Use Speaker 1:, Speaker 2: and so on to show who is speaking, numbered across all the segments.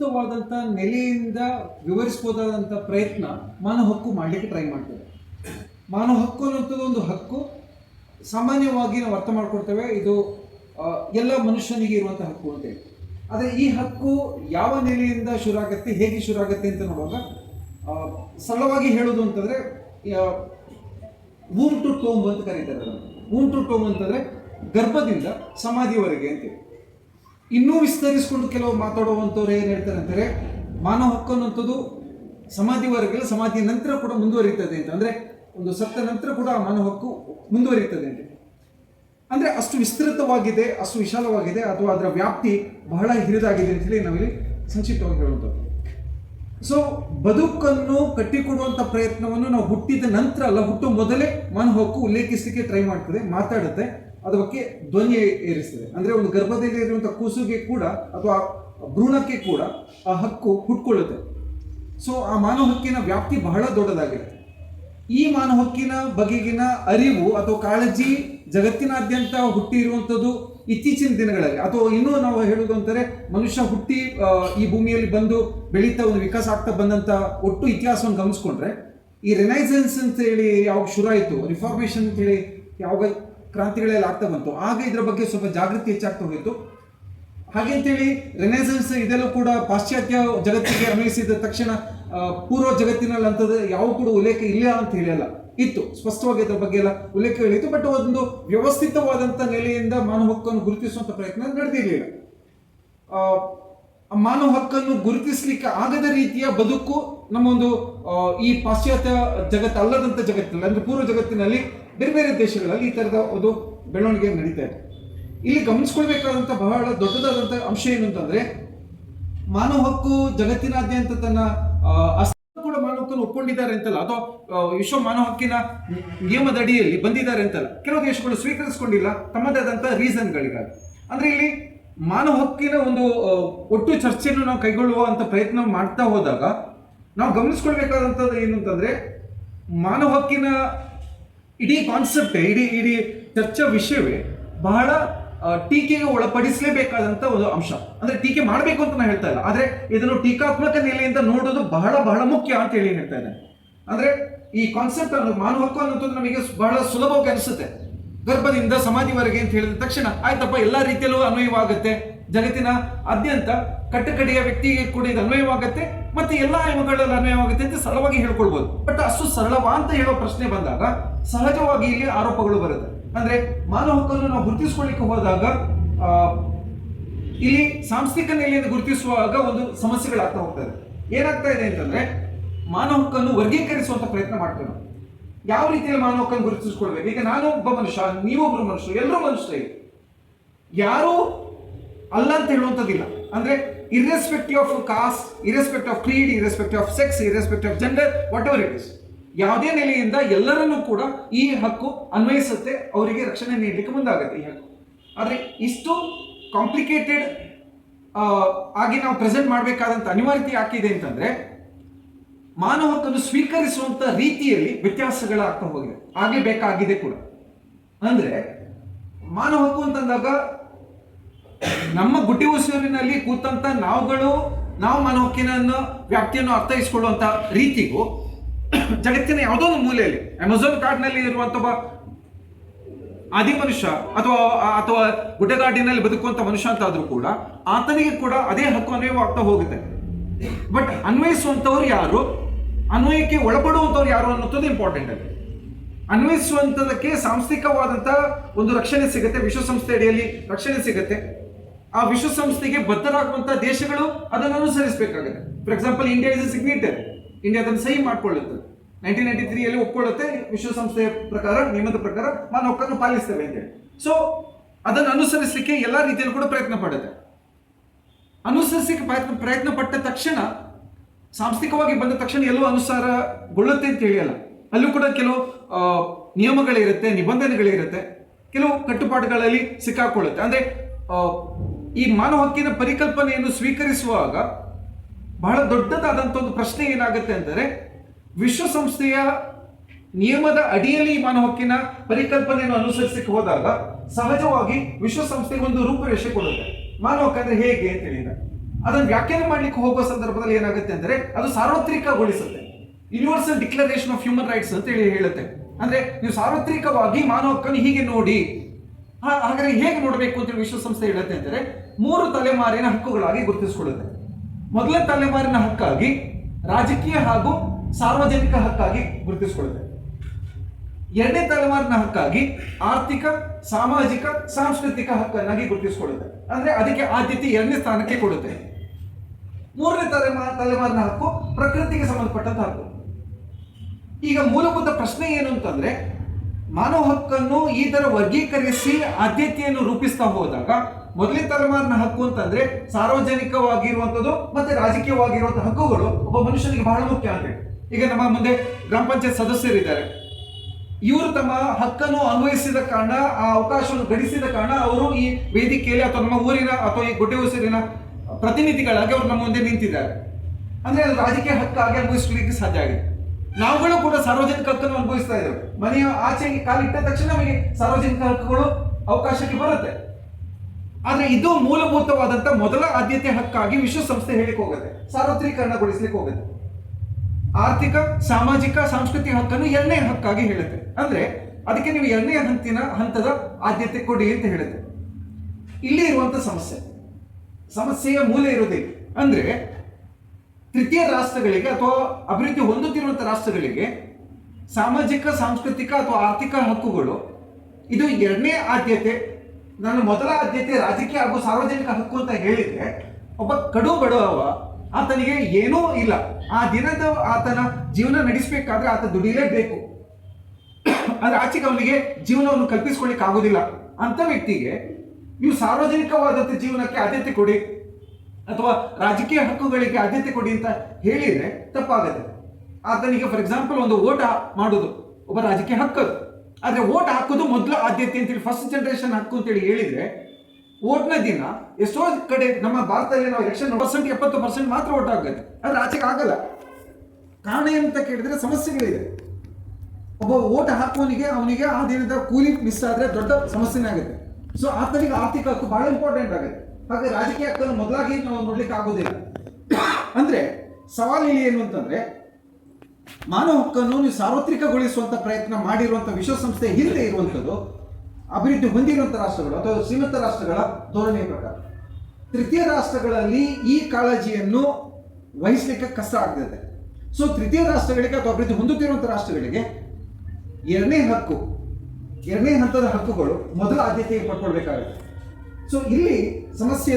Speaker 1: ಸೂಕ್ತವಾದಂಥ ನೆಲೆಯಿಂದ ವಿವರಿಸ್ಬೋದಾದಂಥ ಪ್ರಯತ್ನ ಮಾನವ ಹಕ್ಕು ಮಾಡಲಿಕ್ಕೆ ಟ್ರೈ ಮಾಡ್ತೇವೆ ಮಾನವ ಹಕ್ಕು ಅನ್ನೋಂಥದ್ದು ಒಂದು ಹಕ್ಕು. ಸಾಮಾನ್ಯವಾಗಿ ನಾವು ಅರ್ಥ ಮಾಡ್ಕೊಡ್ತೇವೆ ಇದು ಎಲ್ಲ ಮನುಷ್ಯನಿಗೆ ಇರುವಂಥ ಹಕ್ಕು ಅಂತೇಳಿ ಆದರೆ ಈ ಹಕ್ಕು ಯಾವ ನೆಲೆಯಿಂದ ಶುರು ಆಗುತ್ತೆ ಹೇಗೆ ಶುರು ಆಗುತ್ತೆ ಅಂತ ನೋಡುವಾಗ ಸರಳವಾಗಿ ಹೇಳೋದು ಅಂತಂದರೆ ವೂಮ್ ಟು ಟೋಮ್ ಅಂತ ಕರೀತಾರೆ ವೂಮ್ ಟು ಟೋಮ್ ಅಂತಂದರೆ ಗರ್ಭದಿಂದ ಸಮಾಧಿವರೆಗೆ ಅಂತೇಳಿ ಇನ್ನೂ ವಿಸ್ತರಿಸಿಕೊಂಡು ಕೆಲವು ಮಾತಾಡುವಂಥವ್ರು ಏನು ಹೇಳ್ತಾರೆ ಅಂತಾರೆ, ಮಾನವ ಹಕ್ಕು ಅನ್ನುವಂಥದ್ದು ಸಮಾಧಿವರೆಗೆಲ್ಲ ಸಮಾಧಿ ನಂತರ ಕೂಡ ಮುಂದುವರಿತದೆ ಅಂತ. ಅಂದರೆ ಒಂದು ಸತ್ತ ನಂತರ ಕೂಡ ಮಾನವ ಹಕ್ಕು ಮುಂದುವರಿತದೆ ಅಂತ. ಅಂದರೆ ಅಷ್ಟು ವಿಸ್ತೃತವಾಗಿದೆ, ಅಷ್ಟು ವಿಶಾಲವಾಗಿದೆ ಅಥವಾ ಅದರ ವ್ಯಾಪ್ತಿ ಬಹಳ ಹಿರಿದಾಗಿದೆ ಅಂತ ಹೇಳಿ ನಾವಿಲ್ಲಿ ಸಂಕ್ಷಿಪ್ತವಾಗಿ ಹೇಳುವಂಥದ್ದು. ಸೊ ಬದುಕನ್ನು ಕಟ್ಟಿಕೊಡುವಂಥ ಪ್ರಯತ್ನವನ್ನು ನಾವು ಹುಟ್ಟಿದ ನಂತರ ಅಲ್ಲ ಹುಟ್ಟುವ ಮೊದಲೇ ಮಾನವ ಹಕ್ಕು ಉಲ್ಲೇಖಿಸಲಿಕ್ಕೆ ಟ್ರೈ ಮಾಡ್ತದೆ, ಮಾತಾಡುತ್ತೆ. ಬಗ್ಗೆ ಧ್ವನಿ ಏರಿಸ್ತದೆ. ಅಂದರೆ ಒಂದು ಗರ್ಭದಲ್ಲಿ ಇರುವಂಥ ಕೂಸುಗೆ ಕೂಡ ಅಥವಾ ಭ್ರೂಣಕ್ಕೆ ಕೂಡ ಆ ಹಕ್ಕು ಹುಟ್ಕೊಳ್ಳುತ್ತೆ. ಸೊ ಆ ಮಾನವ ಹಕ್ಕಿನ ವ್ಯಾಪ್ತಿ ಬಹಳ ದೊಡ್ಡದಾಗಿದೆ ಈ ಮಾನವ ಹಕ್ಕಿನ ಬಗೆಗಿನ ಅರಿವು ಅಥವಾ ಕಾಳಜಿ ಜಗತ್ತಿನಾದ್ಯಂತ ಹುಟ್ಟಿರುವಂಥದ್ದು ಇತ್ತೀಚಿನ ದಿನಗಳಲ್ಲಿ. ಅಥವಾ ಇನ್ನೂ ನಾವು ಹೇಳುವುದು ಅಂತಾರೆ ಮನುಷ್ಯ ಹುಟ್ಟಿ ಈ ಭೂಮಿಯಲ್ಲಿ ಬಂದು ಬೆಳೀತಾ ಒಂದು ವಿಕಾಸ ಆಗ್ತಾ ಬಂದಂಥ ಒಟ್ಟು ಇತಿಹಾಸವನ್ನು ಗಮನಿಸ್ಕೊಂಡ್ರೆ, ಈ ರಿನೈಸೆನ್ಸ್ ಅಂತ ಹೇಳಿ ಯಾವಾಗ ಶುರು ಆಯಿತು ರಿಫಾರ್ಮೇಷನ್ ಅಂತ ಹೇಳಿ ಯಾವಾಗ ಕ್ರಾಂತಿಗಳೆಲ್ಲ ಆಗ್ತಾ ಬಂತು. ಆಗ ಇದರ ಬಗ್ಗೆ ಸ್ವಲ್ಪ ಜಾಗೃತಿ ಹೆಚ್ಚಾಗ್ತಾ ಹೋಗಿತ್ತು. ಹಾಗೆ ಅಂತೇಳಿ ರೆನೆಸೆನ್ಸ್ ಇದೆಲ್ಲೂ ಕೂಡ ಪಾಶ್ಚಾತ್ಯ ಜಗತ್ತಿಗೆ ಅನ್ವಯಿಸಿದ ತಕ್ಷಣ ಪೂರ್ವ ಜಗತ್ತಿನಲ್ಲಿ ಅಂತದ್ದು ಯಾವ ಕೂಡ ಉಲ್ಲೇಖ ಇಲ್ಲ ಅಂತ ಹೇಳಲ್ಲ. ಇತ್ತು. ಸ್ಪಷ್ಟವಾಗಿ ಅದರ ಬಗ್ಗೆ ಎಲ್ಲ ಉಲ್ಲೇಖಗಳಿತ್ತು ಬಟ್ ಒಂದು ವ್ಯವಸ್ಥಿತವಾದಂಥ ನೆಲೆಯಿಂದ ಮಾನವ ಹಕ್ಕನ್ನು ಗುರುತಿಸುವಂಥ ಪ್ರಯತ್ನ ನಡೆದಿರಲಿಲ್ಲ ಮಾನವ ಹಕ್ಕನ್ನು ಗುರುತಿಸಲಿಕ್ಕೆ ಆಗದ ರೀತಿಯ ಬದುಕು ನಮ್ಮ ಒಂದು ಈ ಪಾಶ್ಚಾತ್ಯ ಜಗತ್ತು ಅಲ್ಲದಂತ ಜಗತ್ತಿನಲ್ಲಿ ಅಂದ್ರೆ ಪೂರ್ವ ಜಗತ್ತಿನಲ್ಲಿ ಬೇರೆ ಬೇರೆ ದೇಶಗಳಲ್ಲಿ ಈ ಥರದ ಒಂದು ಬೆಳವಣಿಗೆ ನಡೀತಾ ಇದೆ. ಇಲ್ಲಿ ಗಮನಿಸ್ಕೊಳ್ಬೇಕಾದಂಥ ಬಹಳ ದೊಡ್ಡದಾದಂಥ ಅಂಶ ಏನು ಅಂತಂದ್ರೆ, ಮಾನವ ಹಕ್ಕು ಜಗತ್ತಿನಾದ್ಯಂತ ತನ್ನ ಕೂಡ ಮಾನವ ಹಕ್ಕನ್ನು ಒಪ್ಕೊಂಡಿದ್ದಾರೆ ಅಂತಲ್ಲ, ಅಥವಾ ವಿಶ್ವ ಮಾನವ ಹಕ್ಕಿನ ನಿಯಮದ ಅಡಿಯಲ್ಲಿ ಬಂದಿದ್ದಾರೆ ಅಂತಲ್ಲ, ಕೆಲವು ದೇಶಗಳು ಸ್ವೀಕರಿಸಿಕೊಂಡಿಲ್ಲ ತಮ್ಮದೇ ಆದಂಥ ರೀಸನ್ಗಳಿಗಾಗಿ. ಅಂದ್ರೆ ಇಲ್ಲಿ ಮಾನವ ಹಕ್ಕಿನ ಒಂದು ಒಟ್ಟು ಚರ್ಚೆಯನ್ನು ನಾವು ಕೈಗೊಳ್ಳುವಂತ ಪ್ರಯತ್ನ ಮಾಡ್ತಾ ಹೋದಾಗ, ನಾವು ಗಮನಿಸ್ಕೊಳ್ಬೇಕಾದಂಥದ್ದು ಏನು ಅಂತಂದ್ರೆ, ಮಾನವ ಹಕ್ಕಿನ ಇಡೀ ಕಾನ್ಸೆಪ್ಟ್ ಇಡೀ ಇಡೀ ಚರ್ಚಾ ವಿಷಯವೇ ಬಹಳ ಟೀಕೆಗೆ ಒಳಪಡಿಸಲೇಬೇಕಾದಂತ ಒಂದು ಅಂಶ. ಅಂದ್ರೆ ಟೀಕೆ ಮಾಡಬೇಕು ಅಂತ ನಾನು ಹೇಳ್ತಾ ಇಲ್ಲ. ಆದ್ರೆ ಇದನ್ನು ಟೀಕಾತ್ಮಕ ನೆಲೆಯಿಂದ ನೋಡೋದು ಬಹಳ ಬಹಳ ಮುಖ್ಯ ಅಂತ ಹೇಳಿ ಹೇಳ್ತಾ ಇದ್ದೇನೆ. ಅಂದ್ರೆ ಈ ಕಾನ್ಸೆಪ್ಟ್ ಅನ್ನು ಮಾನವ ಹಕ್ಕು ಅನ್ನೋದು ನಮಗೆ ಬಹಳ ಸುಲಭವಾಗಿ ಅನಿಸುತ್ತೆ. ಗರ್ಭದಿಂದ ಸಮಾಧಿವರೆಗೆ ಅಂತ ಹೇಳಿದ ತಕ್ಷಣ, ಆಯ್ತಪ್ಪ, ಎಲ್ಲಾ ರೀತಿಯಲ್ಲೂ ಅನ್ವಯವಾಗುತ್ತೆ. ಜಗತ್ತಿನ ಆದ್ಯಂತ ಕಟ್ಟಕಡೆಯ ವ್ಯಕ್ತಿಗೆ ಕೂಡ ಇದು ಅನ್ವಯವಾಗುತ್ತೆ ಮತ್ತೆ ಎಲ್ಲಾ ಆಯಮಗಳಲ್ಲಿ ಅನ್ವಯವಾಗುತ್ತೆ ಅಂತ ಸರಳವಾಗಿ ಹೇಳ್ಕೊಳ್ಬಹುದು ಬಟ್ ಅಷ್ಟು ಸರಳವಾ ಅಂತ ಹೇಳೋ ಪ್ರಶ್ನೆ ಬಂದಾಗ ಸಹಜವಾಗಿ ಇಲ್ಲಿ ಆರೋಪಗಳು ಬರುತ್ತೆ. ಅಂದ್ರೆ ಮಾನವ ಹಕ್ಕನ್ನು ನಾವು ಗುರುತಿಸ್ಕೊಳ್ಳಿಕ್ಕೆ ಹೋದಾಗ ಇಲ್ಲಿ ಸಾಂಸ್ಥಿಕ ನೆಲೆಯಿಂದ ಗುರುತಿಸುವಾಗ ಒಂದು ಸಮಸ್ಯೆಗಳಾಗ್ತಾ ಹೋಗ್ತದೆ. ಏನಾಗ್ತಾ ಇದೆ ಅಂತಂದ್ರೆ ಮಾನವ ಹಕ್ಕನ್ನು ವರ್ಗೀಕರಿಸುವಂತ ಪ್ರಯತ್ನ ಮಾಡ್ತೇವೆ ಯಾವ ರೀತಿಯಲ್ಲಿ ಮಾನವ ಹಕ್ಕನ್ನು ಗುರುತಿಸ್ಕೊಳ್ಬೇಕು? ಈಗ ನಾನು ಒಬ್ಬ ಮನುಷ್ಯ, ನೀವೊಬ್ರು ಮನುಷ್ಯರು, ಎಲ್ಲರೂ ಮನುಷ್ಯ ಯಾರು ಅಲ್ಲ ಅಂತ ಹೇಳುವಂಥದ್ದಿಲ್ಲ. ಅಂದರೆ irrespective of caste irrespective of creed irrespective of sex irrespective of gender whatever it is ಯಾವುದೇ ನೆಲೆಯಿಂದ ಎಲ್ಲರನ್ನೂ ಕೂಡ ಈ ಹಕ್ಕು ಅನ್ವಯಿಸುತ್ತೆ, ಅವರಿಗೆ ರಕ್ಷಣೆ ನೀಡಲಿಕ್ಕೆ ಮುಂದಾಗುತ್ತೆ ಈ ಹಕ್ಕು. ಆದರೆ ಇಷ್ಟು ಕಾಂಪ್ಲಿಕೇಟೆಡ್ ಆಗಿ ನಾವು ಪ್ರೆಸೆಂಟ್ ಮಾಡಬೇಕಾದಂಥ ಅನಿವಾರ್ಯತೆ ಯಾಕಿದೆ ಅಂತಂದರೆ, ಮಾನವ ಹಕ್ಕನ್ನು ಸ್ವೀಕರಿಸುವಂಥ ರೀತಿಯಲ್ಲಿ ವ್ಯತ್ಯಾಸಗಳಾಗ್ತಾ ಹೋಗಿದೆ. ಆಗೇ ಬೇಕಾಗಿದೆ ಕೂಡ. ಅಂದರೆ ಮಾನವ ಹಕ್ಕು ಅಂತಂದಾಗ ನಮ್ಮ ಗುಡ್ಡಿ ಉಸಿರಿನಲ್ಲಿ ಕೂತಂತ ನಾವುಗಳು, ನಾವು ಮನೋಕಿನನ್ನು ವ್ಯಾಪ್ತಿಯನ್ನು ಅರ್ಥೈಸಿಕೊಳ್ಳುವಂತ ರೀತಿಗೂ ಜಗತ್ತಿನ ಯಾವುದೋ ಒಂದು ಮೂಲೆಯಲ್ಲಿ ಅಮೆಝಾನ್ ಕಾಡಿನಲ್ಲಿ ಇರುವಂತ ಒಬ್ಬ ಆದಿ ಮನುಷ್ಯ ಅಥವಾ ಅಥವಾ ಗುಡ್ಡಗಾಡಿನಲ್ಲಿ ಬದುಕುವಂತ ಮನುಷ್ಯ ಅಂತ ಆದ್ರೂ ಕೂಡ ಆತನಿಗೆ ಕೂಡ ಅದೇ ಹಕ್ಕು ಅನ್ವಯವಾಗ್ತಾ ಹೋಗುತ್ತೆ. ಬಟ್ ಅನ್ವಯಿಸುವಂಥವ್ರು ಯಾರು? ಅನ್ವಯಕ್ಕೆ ಒಳಪಡುವಂಥವ್ರು ಯಾರು ಅನ್ನೋದು ಇಂಪಾರ್ಟೆಂಟ್ ಅಲ್ಲಿ. ಅನ್ವಯಿಸುವಂಥದಕ್ಕೆ ಸಾಂಸ್ಥಿಕವಾದಂಥ ಒಂದು ರಕ್ಷಣೆ ಸಿಗುತ್ತೆ ವಿಶ್ವಸಂಸ್ಥೆ ಅಡಿಯಲ್ಲಿ ರಕ್ಷಣೆ ಸಿಗುತ್ತೆ. ಆ ವಿಶ್ವಸಂಸ್ಥೆಗೆ ಬದ್ಧರಾಗುವಂತಹ ದೇಶಗಳು ಅದನ್ನು ಅನುಸರಿಸಬೇಕಾಗುತ್ತೆ. For example India is signatory India ಅದನ್ನು ಸಹಿ ಮಾಡ್ಕೊಳ್ಳುತ್ತೆ. ನೈನ್ಟೀನ್ ನೈನ್ಟಿ ತ್ರೀಯಲ್ಲಿ ಒಪ್ಕೊಳ್ಳುತ್ತೆ, ವಿಶ್ವಸಂಸ್ಥೆಯ ಪ್ರಕಾರ, ನಿಯಮದ ಪ್ರಕಾರ ಮಾನವ ಹಕ್ಕನ್ನು ಪಾಲಿಸ್ತೇವೆ ಅಂತೇಳಿ ಸೊ ಅದನ್ನು ಅನುಸರಿಸಲಿಕ್ಕೆ ಎಲ್ಲ ರೀತಿಯಲ್ಲೂ ಕೂಡ ಪ್ರಯತ್ನ ಪಡುತ್ತೆ. ಅನುಸರಿಸಲಿಕ್ಕೆ ಪ್ರಯತ್ನ ಪ್ರಯತ್ನ ಪಟ್ಟ ತಕ್ಷಣ, ಸಾಂಸ್ಥಿಕವಾಗಿ ಬಂದ ತಕ್ಷಣ ಎಲ್ಲೂ ಅನುಸಾರಗೊಳ್ಳುತ್ತೆ ಅಂತ ಹೇಳಿಯಲ್ಲ. ಅಲ್ಲೂ ಕೂಡ ಕೆಲವು ನಿಯಮಗಳಿರುತ್ತೆ, ನಿಬಂಧನೆಗಳಿರುತ್ತೆ. ಕೆಲವು ಕಟ್ಟುಪಾಡುಗಳಲ್ಲಿ ಸಿಕ್ಕಾಕೊಳ್ಳುತ್ತೆ. ಅಂದ್ರೆ ಈ ಮಾನವ ಹಕ್ಕಿನ ಪರಿಕಲ್ಪನೆಯನ್ನು ಸ್ವೀಕರಿಸುವಾಗ ಬಹಳ ದೊಡ್ಡದಾದಂಥ ಒಂದು ಪ್ರಶ್ನೆ ಏನಾಗುತ್ತೆ ಅಂದರೆ, ವಿಶ್ವಸಂಸ್ಥೆಯ ನಿಯಮದ ಅಡಿಯಲ್ಲಿ ಈ ಮಾನವ ಹಕ್ಕಿನ ಪರಿಕಲ್ಪನೆಯನ್ನು ಅನುಸರಿಸಲಿಕ್ಕೆ ಹೋದಾಗ ಸಹಜವಾಗಿ ವಿಶ್ವಸಂಸ್ಥೆಗೆ ಒಂದು ರೂಪುರೇಷೆ ಕೊಡುತ್ತೆ. ಮಾನವ ಹಕ್ಕು ಅಂದ್ರೆ ಹೇಗೆ ಅಂತ ಹೇಳಿದ ಅದನ್ನು ವ್ಯಾಖ್ಯಾನ ಮಾಡಲಿಕ್ಕೆ ಹೋಗುವ ಸಂದರ್ಭದಲ್ಲಿ ಏನಾಗುತ್ತೆ ಅಂದರೆ, ಅದು ಸಾರ್ವತ್ರಿಕಗೊಳಿಸುತ್ತೆ. Universal declaration of human rights ಅಂತ ಹೇಳಿ ಹೇಳುತ್ತೆ. ಅಂದ್ರೆ ನೀವು ಸಾರ್ವತ್ರಿಕವಾಗಿ ಮಾನವ ಹಕ್ಕನ್ನು ಹೀಗೆ ನೋಡಿ ಹಾಗಾದ್ರೆ ಹೇಗೆ ನೋಡಬೇಕು ಅಂತ ವಿಶ್ವಸಂಸ್ಥೆ ಹೇಳುತ್ತೆ ಅಂದರೆ ಮೂರು ತಲೆಮಾರಿನ ಹಕ್ಕುಗಳಾಗಿ ಗುರುತಿಸಿಕೊಳ್ಳುತ್ತೆ. ಮೊದಲ ತಲೆಮಾರಿನ ಹಕ್ಕಾಗಿ ರಾಜಕೀಯ ಹಾಗೂ ಸಾರ್ವಜನಿಕ ಹಕ್ಕಾಗಿ ಗುರುತಿಸಿಕೊಳ್ಳುತ್ತೆ. ಎರಡನೇ ತಲೆಮಾರಿನ ಹಕ್ಕಾಗಿ ಆರ್ಥಿಕ, ಸಾಮಾಜಿಕ, ಸಾಂಸ್ಕೃತಿಕ ಹಕ್ಕನ್ನಾಗಿ ಗುರುತಿಸಿಕೊಳ್ಳುತ್ತೆ. ಅಂದ್ರೆ ಅದಕ್ಕೆ ಆದ್ಯತೆ ಎರಡನೇ ಸ್ಥಾನಕ್ಕೆ ಕೊಡುತ್ತೆ. ಮೂರನೇ ತಲೆಮಾರ ತಲೆಮಾರಿನ ಹಕ್ಕು ಪ್ರಕೃತಿಗೆ ಸಂಬಂಧಪಟ್ಟಂತ ಹಕ್ಕು. ಈಗ ಮೂಲಭೂತ ಪ್ರಶ್ನೆ ಏನು ಅಂತಂದ್ರೆ, ಮಾನವ ಹಕ್ಕನ್ನು ಈ ತರ ವರ್ಗೀಕರಿಸಿ ಆದ್ಯತೆಯನ್ನು ರೂಪಿಸ್ತಾ ಹೋದಾಗ ಮೊದಲನೇ ತಲೆಮಾರಿನ ಹಕ್ಕು ಅಂತಂದ್ರೆ ಸಾರ್ವಜನಿಕವಾಗಿರುವಂಥದ್ದು ಮತ್ತೆ ರಾಜಕೀಯವಾಗಿರುವಂತಹ ಹಕ್ಕುಗಳು ಒಬ್ಬ ಮನುಷ್ಯನಿಗೆ ಬಹಳ ಮುಖ್ಯ ಅಂದ್ರೆ. ಈಗ ನಮ್ಮ ಮುಂದೆ ಗ್ರಾಮ ಪಂಚಾಯತ್ ಸದಸ್ಯರಿದ್ದಾರೆ. ಇವರು ತಮ್ಮ ಹಕ್ಕನ್ನು ಅನ್ವಯಿಸಿದ ಕಾರಣ, ಆ ಅವಕಾಶವನ್ನು ಗಳಿಸಿದ ಕಾರಣ ಅವರು ಈ ವೇದಿಕೆಯಲ್ಲಿ ಅಥವಾ ನಮ್ಮ ಊರಿನ ಅಥವಾ ಈ ಗುಡ್ಡೆ ಉಸಿರಿನ ಪ್ರತಿನಿಧಿಗಳಾಗಿ ಅವರು ನಮ್ಮ ಮುಂದೆ ನಿಂತಿದ್ದಾರೆ. ಅಂದ್ರೆ ಅದು ರಾಜಕೀಯ ಹಕ್ಕಾಗಿ ಅನುಭವಿಸಲಿಕ್ಕೆ ಸಾಧ್ಯ ಆಗಿದೆ. ನಾವುಗಳು ಕೂಡ ಸಾರ್ವಜನಿಕ ಹಕ್ಕನ್ನು ಅನುಭವಿಸ್ತಾ ಇದ್ದೇವೆ. ಮನೆಯ ಆಚೆಗೆ ಕಾಲಿಟ್ಟ ತಕ್ಷಣ ನಮಗೆ ಸಾರ್ವಜನಿಕ ಹಕ್ಕುಗಳು ಅವಕಾಶಕ್ಕೆ ಬರುತ್ತೆ. ಆದ್ರೆ ಇದು ಮೂಲಭೂತವಾದಂತ ಮೊದಲ ಆದ್ಯತೆ ಹಕ್ಕಾಗಿ ವಿಶ್ವಸಂಸ್ಥೆ ಹೇಳಿಕ್ ಹೋಗುತ್ತೆ ಸಾರ್ವತ್ರೀಕರಣಗೊಳಿಸ್ಲಿಕ್ಕೆ ಹೋಗುತ್ತೆ ಆರ್ಥಿಕ, ಸಾಮಾಜಿಕ, ಸಾಂಸ್ಕೃತಿಕ ಹಕ್ಕನ್ನು ಎರಡನೇ ಹಕ್ಕಾಗಿ ಹೇಳುತ್ತೆ. ಅಂದ್ರೆ ಅದಕ್ಕೆ ನೀವು ಎರಡನೇ ಹಂತಿನ ಹಂತದ ಆದ್ಯತೆ ಕೊಡಿ ಅಂತ ಹೇಳುತ್ತೆ. ಇಲ್ಲಿ ಇರುವಂತ ಸಮಸ್ಯೆ. ಸಮಸ್ಯೆಯ ಮೂಲ ಇರುವುದೇ ಅಂದ್ರೆ ತೃತೀಯ ರಾಷ್ಟ್ರಗಳಿಗೆ ಅಥವಾ ಅಭಿವೃದ್ಧಿ ಹೊಂದುತ್ತಿರುವಂತಹ ರಾಷ್ಟ್ರಗಳಿಗೆ ಸಾಮಾಜಿಕ, ಸಾಂಸ್ಕೃತಿಕ ಅಥವಾ ಆರ್ಥಿಕ ಹಕ್ಕುಗಳು ಇದು ಎರಡನೇ ಆದ್ಯತೆ ನನ್ನ ಮೊದಲ ಆದ್ಯತೆ ರಾಜಕೀಯ ಹಾಗೂ ಸಾರ್ವಜನಿಕ ಹಕ್ಕು ಅಂತ ಹೇಳಿದ್ರೆ, ಒಬ್ಬ ಕಡು ಬಡವ ಆತನಿಗೆ ಏನೂ ಇಲ್ಲ. ಆ ದಿನದ ಆತನ ಜೀವನ ನಡೆಸಬೇಕಾದ್ರೆ ಆತ ದುಡಿಲೇಬೇಕು. ಆದ್ರೆ ಆಚೆಗೆ ಅವನಿಗೆ ಜೀವನವನ್ನು ಕಲ್ಪಿಸ್ಕೊಳ್ಳಿಕ್ಕೆ ಆಗೋದಿಲ್ಲ. ಅಂತ ವ್ಯಕ್ತಿಗೆ ನೀವು ಸಾರ್ವಜನಿಕವಾದಂಥ ಜೀವನಕ್ಕೆ ಆದ್ಯತೆ ಕೊಡಿ. ಅಥವಾ ರಾಜಕೀಯ ಹಕ್ಕುಗಳಿಗೆ ಆದ್ಯತೆ ಕೊಡಿ ಅಂತ ಹೇಳಿದ್ರೆ ತಪ್ಪಾಗುತ್ತೆ. ಆತನಿಗೆ ಫಾರ್ ಎಕ್ಸಾಂಪಲ್ ಒಂದು ಓಟ ಮಾಡೋದು. ಒಬ್ಬ ರಾಜಕೀಯ ಹಕ್ಕದು ಆದ್ರೆ ಓಟ್ ಹಾಕೋದು ಮೊದಲ ಆದ್ಯತೆ ಅಂತೇಳಿ ಫಸ್ಟ್ ಜನರೇಷನ್ ಹಕ್ಕು ಅಂತೇಳಿ ಹೇಳಿದ್ರೆ, ಓಟ್ನ ದಿನ ಎಷ್ಟೋ ಕಡೆ ನಮ್ಮ ಭಾರತದಲ್ಲಿ ನಾವು ಎಲೆಕ್ಷನ್ ಪರ್ಸೆಂಟ್ ಎಪ್ಪತ್ತು ಪರ್ಸೆಂಟ್ ಮಾತ್ರ ಓಟ್ ಆಗುತ್ತೆ ಆದರೆ ಆಚೆಗೆ ಆಗಲ್ಲ. ಕಾರಣ ಅಂತ ಕೇಳಿದ್ರೆ ಸಮಸ್ಯೆಗಳಿದೆ. ಒಬ್ಬ ಓಟ್ ಹಾಕೋನಿಗೆ ಅವನಿಗೆ ಆ ದಿನದ ಕೂಲಿ ಮಿಸ್ ಆದರೆ ದೊಡ್ಡ ಸಮಸ್ಯೆನೇ ಆಗುತ್ತೆ. ಸೊ ಆತನಿಗೆ ಆರ್ಥಿಕ ಹಕ್ಕು ಬಹಳ ಇಂಪಾರ್ಟೆಂಟ್ ಆಗುತ್ತೆ. ಹಾಗೆ ರಾಜಕೀಯ ಹಕ್ಕನ್ನು ಮೊದಲಾಗಿ ನಾವು ನೋಡ್ಲಿಕ್ಕೆ ಆಗೋದಿಲ್ಲ. ಅಂದರೆ ಸವಾಲು ಇಲ್ಲಿ ಏನು ಅಂತಂದ್ರೆ ಮಾನವ ಹಕ್ಕನ್ನು ನೀವು ಸಾರ್ವತ್ರಿಕಗೊಳಿಸುವಂತ ಪ್ರಯತ್ನ ಮಾಡಿರುವಂತ ವಿಶ್ವಸಂಸ್ಥೆ ಹಿಂದೆ ಇರುವಂಥದ್ದು, ಅಭಿವೃದ್ಧಿ ಹೊಂದಿರುವಂಥ ರಾಷ್ಟ್ರಗಳು, ಅಥವಾ ಸೀಮಿತ ರಾಷ್ಟ್ರಗಳ ಧೋರಣೆಯ ಪ್ರಕಾರ. ತೃತೀಯ ರಾಷ್ಟ್ರಗಳಲ್ಲಿ ಈ ಕಾಳಜಿಯನ್ನು ವಹಿಸಲಿಕ್ಕೆ ಕಷ್ಟ ಆಗ್ತದೆ. ಸೊ ತೃತೀಯ ರಾಷ್ಟ್ರಗಳಿಗೆ ಅಥವಾ ಅಭಿವೃದ್ಧಿ ಹೊಂದುತ್ತಿರುವಂಥ ರಾಷ್ಟ್ರಗಳಿಗೆ ಎರಡನೇ ಹಕ್ಕು, ಎರಡನೇ ಹಂತದ ಹಕ್ಕುಗಳು ಮೊದಲ ಆದ್ಯತೆಗೆ ಪಡ್ಕೊಳ್ಬೇಕಾಗುತ್ತೆ. ಸೊ ಇಲ್ಲಿ ಸಮಸ್ಯೆ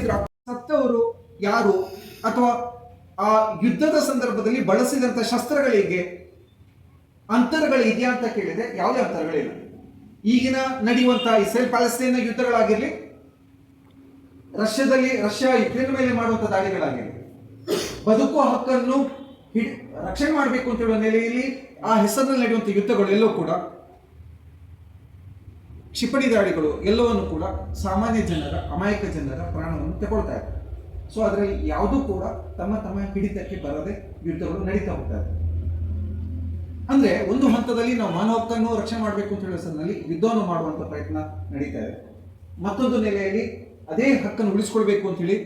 Speaker 1: ಸತ್ತವರು ಯಾರು? ಅಥವಾ ಆ ಯುದ್ಧದ ಸಂದರ್ಭದಲ್ಲಿ ಬಳಸಿದಂಥ ಶಸ್ತ್ರಗಳಿಗೆ ಅಂತರಗಳು ಇದೆಯಾ ಅಂತ ಕೇಳಿದ್ರೆ ಯಾವುದೇ ಅಂತರಗಳಿಲ್ಲ. ಈಗಿನ ನಡೆಯುವಂತಹ ಇಸ್ರೇಲ್ ಪ್ಯಾಲೆಸ್ತೀನ ಯುದ್ಧಗಳಾಗಿರಲಿ, ರಷ್ಯಾದಲ್ಲಿ ರಷ್ಯಾ ಯುಕ್ರೇನ್ ಮೇಲೆ ಮಾಡುವಂಥ ದಾಳಿಗಳಾಗಿರಲಿ, ಬದುಕುವ ಹಕ್ಕನ್ನು ಹಿಡಿ, ರಕ್ಷಣೆ ಮಾಡಬೇಕು ಅಂತ ಹೇಳುವ ನೆಲೆಯಲ್ಲಿ ಆ ಹೆಸರಿನಲ್ಲಿ ನಡೆಯುವಂಥ ಯುದ್ಧಗಳು ಎಲ್ಲವೂ ಕೂಡ, ಕ್ಷಿಪಣಿ ದಾಳಿಗಳು ಎಲ್ಲವನ್ನು ಕೂಡ ಸಾಮಾನ್ಯ ಜನರ, ಅಮಾಯಕ ಜನರ ಪ್ರಾಣವನ್ನು ತಗೊಳ್ತಾ ಇದೆ ಸೊ ಅದರಲ್ಲಿ ಯಾವುದೂ ಕೂಡ ತಮ್ಮ ತಮ್ಮ ಹಿಡಿತಕ್ಕೆ ಬರದೆ ಯುದ್ಧಗಳು ನಡೀತಾ ಹೋಗ್ತಾರೆ ಅಂದ್ರೆ ಒಂದು ಹಂತದಲ್ಲಿ ನಾವು ಮಾನವ ಹಕ್ಕನ್ನು ರಕ್ಷಣೆ ಮಾಡಬೇಕು ಅಂತ ಹೇಳೋ ಸಂದರ್ಭದಲ್ಲಿ ಯುದ್ಧವನ್ನು ಮಾಡುವಂತ ಪ್ರಯತ್ನ ನಡೀತಾ ಇದೆ. ಮತ್ತೊಂದು ನೆಲೆಯಲ್ಲಿ ಅದೇ ಹಕ್ಕನ್ನು ಉಳಿಸ್ಕೊಳ್ಬೇಕು ಅಂತ ಹೇಳಿ